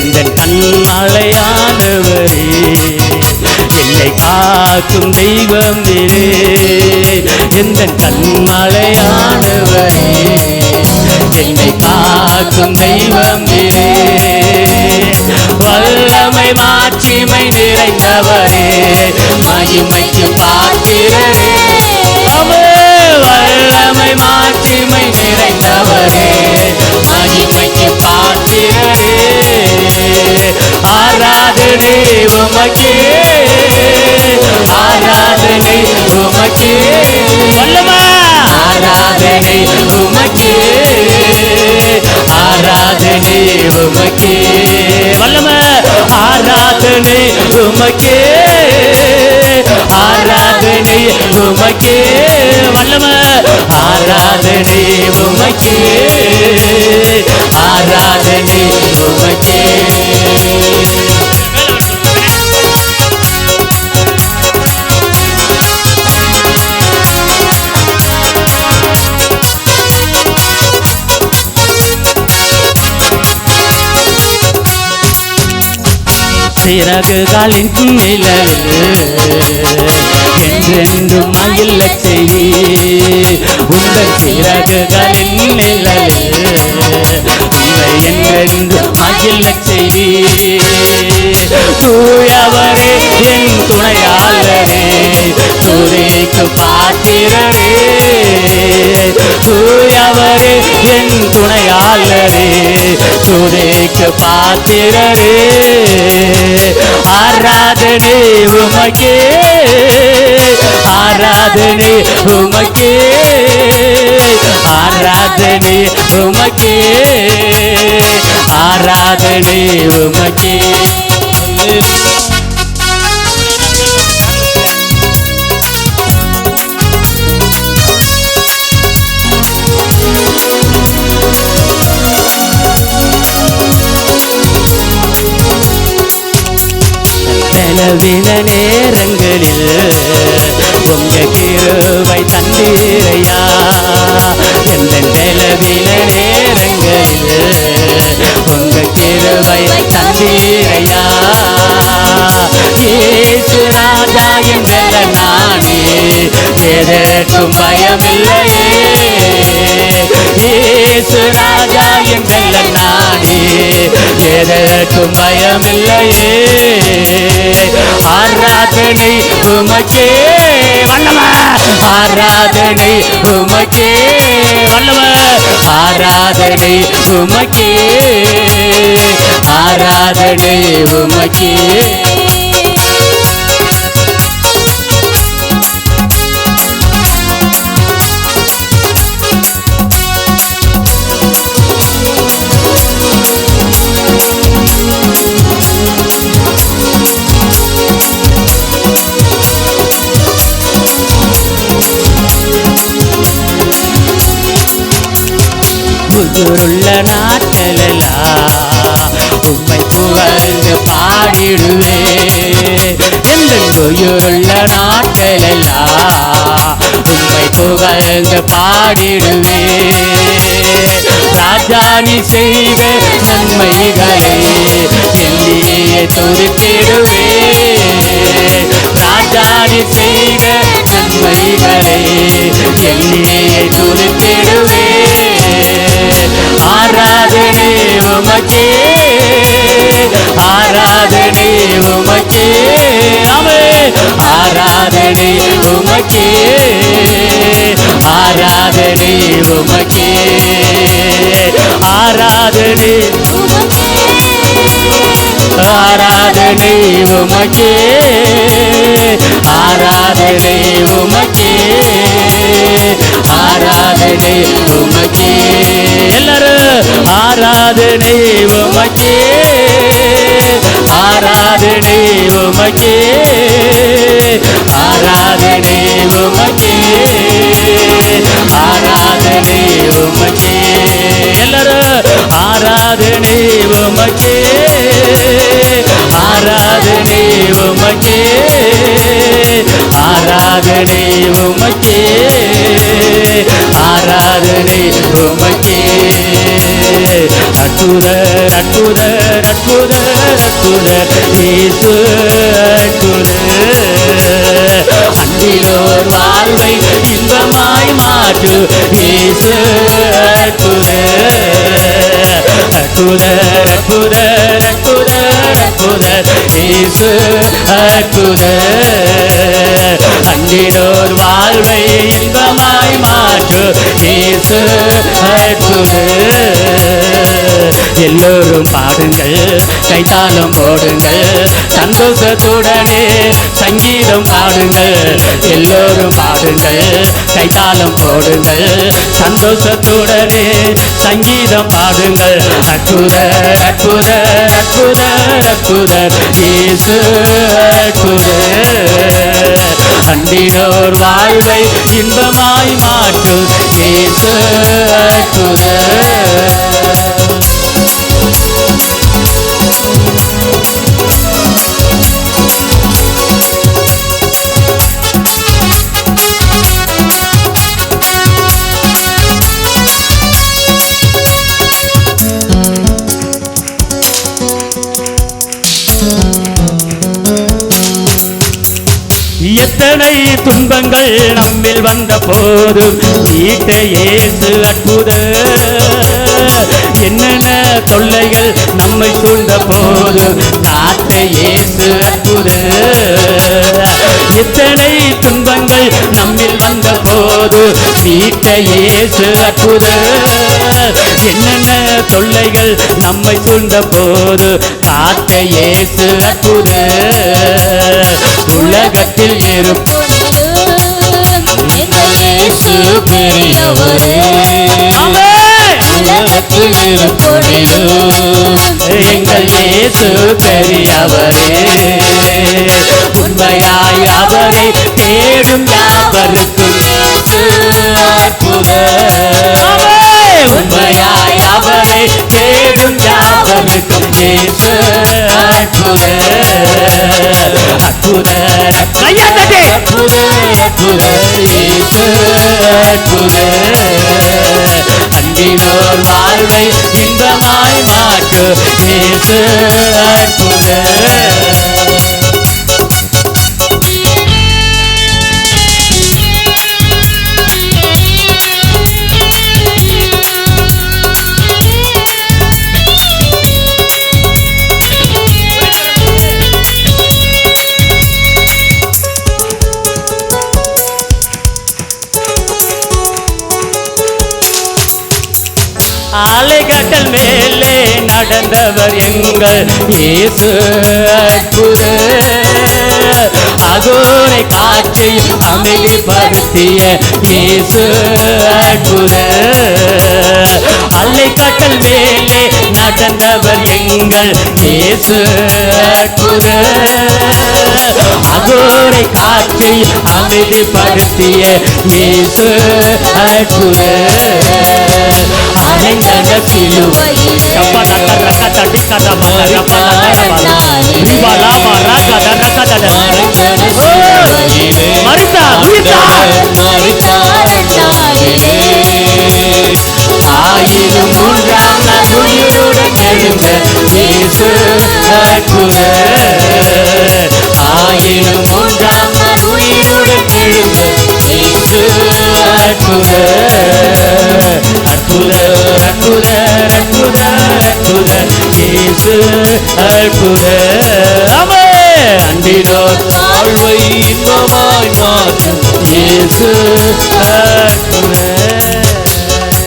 எந்த கண்மலையானவரே? என்னை காக்கும் தெய்வம் நீரே. எந்த கண்மலையானவரே? என்னை காக்கும் தெய்வம் நீரே. வல்லமை மா ஆராதனை உமக்கே ஆராதனை உமக்கே வல்லமா ஆராதனை உமக்கே ஆராதனை உமக்கே வல்லம ஆராதனை உமக்கே ஆராதனை உமக்கே வல்லம ஆராதனை உமக்கே ஆராதனை உமக்கே சிறகுகளின் நிழலில் என்றென்றும் மகிழ செய்தி உங்கள் சிறகுகளின் நிழலில் உங்களை என்றென்றும் மகிழ செய்தி தூயவரே என் துணையாளரே துறைக்கு பாத்திரரே. தூயவரே என் துணையாளரே துறைக்கு பாத்திரரே ஆராதனை உமக்கே ஆராதனை உமக்கே ஆராதனை உமக்கே ஆராதனை உமக்கே. செலவின நேரங்களில் உங்க கிருவை தந்தீரையா? எந்த செலவின நேரங்களில் உங்க கிருவை தந்தீரையா? ஏசு ராஜா என்ற நானே எதற்கும் பயமில்லையே. ஏசு ராஜா என்ற நான் எதற்கும் பயமில்லையே ஆராதனை உமக்கே வல்லவ ஆராதனை உமக்கே வல்லவ ஆராதனை உமக்கே ஆராதனை உமக்கே. புதுருள்ள நாட்களெல்லாம் உம்மை புகழ்ந்து பாடிடுவே. எந்த உயிருள்ள நாட்களெல்லாம் உம்மை புகழ்ந்து பாடிடுவே. ராஜாணி செய்த நன்மைகளை எல்லையே துதித்திடுவே ராஜாணி செய்த நன்மைகளை எல்லையே துதித்திடுவே உமக்கே. ஆராதனை உமக்கே. அவே ஆராதனை உமக்கே. ஆராதனை உமக்கே. ஆராதனை. ஆராதனை உமக்கே. ஆராதனை உமக்கே. ஆராதனை உமக்கே. எல்லாரும் ஆராதனை உமக்கே. ஆராதனை உமக்கே. ஆராதனை உமக்கே. ஆராதனை உமக்கே. எல்லாரும் ஆராதனை அற்புதர் அற்புதர் அற்புதர் அற்புதர் இயேசு அற்புதர் அன்பிலோர் வாழ்வை இன்பமாய் மாற்று இயேசு அற்புதர் அற்புதர் அற்புதர் அற்புதர் அற்புதர் இயேசு அற்புதர் அன்பிலோர் வாழ்வை இன்பமாய் மாற்று இயேசு அற்புதர் எல்லோரும் பாடுங்கள். கைத்தாளம் போடுங்கள். சந்தோஷத்துடனே சங்கீதம் பாடுங்கள். எல்லோரும் பாடுங்கள். கைத்தாளம் போடுங்கள். சந்தோஷத்துடனே சங்கீதம் பாடுங்கள். அற்புதர் அற்புதர் அற்புதர் அற்புதர். இயேசு அற்புதர். அன்பினோர் வாழ்வை இன்பமாய் மாற்றும். இயேசு அற்புதர். எத்தனை துன்பங்கள் நம்மில் வந்த போதும் மீட்ட இயேசு அற்புத என்னென்ன தொல்லைகள் நம்மை சூழ்ந்த போது காத்த இயேசு அற்புத. எத்தனை துன்பங்கள் நம்மில் வந்த போது வீட்டையே இயேசு அற்புத. என்னென்ன தொல்லைகள் நம்மை சூழ்ந்த போது காத்த இயேசு அற்புத. உலகத்தில் இருப்போம் பெரியவரே. உலகத்தில் எங்கள் இயேசு பெரியவரே உண்மையாய் அவரை தேடும் யாவருக்கும் இயேசு உண்மையாய் அவரை தேடும் யாவருக்கும் இயேசு அற்புத அற்புத அற்புத அற்புத அற்புதர், அற்புதர், இயேசு அற்புதர் அன்பினோர் வாழ்வை இன்பமாய் மாற்று இயேசு அற்புதர் ஆண்டவர் எங்கள் இயேசு அற்புத அகோரை காட்சி அமைதிப்படுத்திய இயேசு அற்புத கட்டல் மேலே நடந்தவர் எங்கள் இயேசு அற்புத அகோரை காட்சி அமைதிப்படுத்திய இயேசு அற்புத அலைங்கட சிலுவை மறித்தார், உயிர்த்தார். ஆயிரம் மூன்றாம் உயிருடன் எழுந்த இயேசு அற்புத ஆயிரம் மூன்றாம் உயிருடன் எழுந்த இயேசு அற்புத அற்புத அற்புத அற்புத அற்புத இயேசு வாழ்வை இன்பமாய் மாற்றும் இயேசு ஆத்மே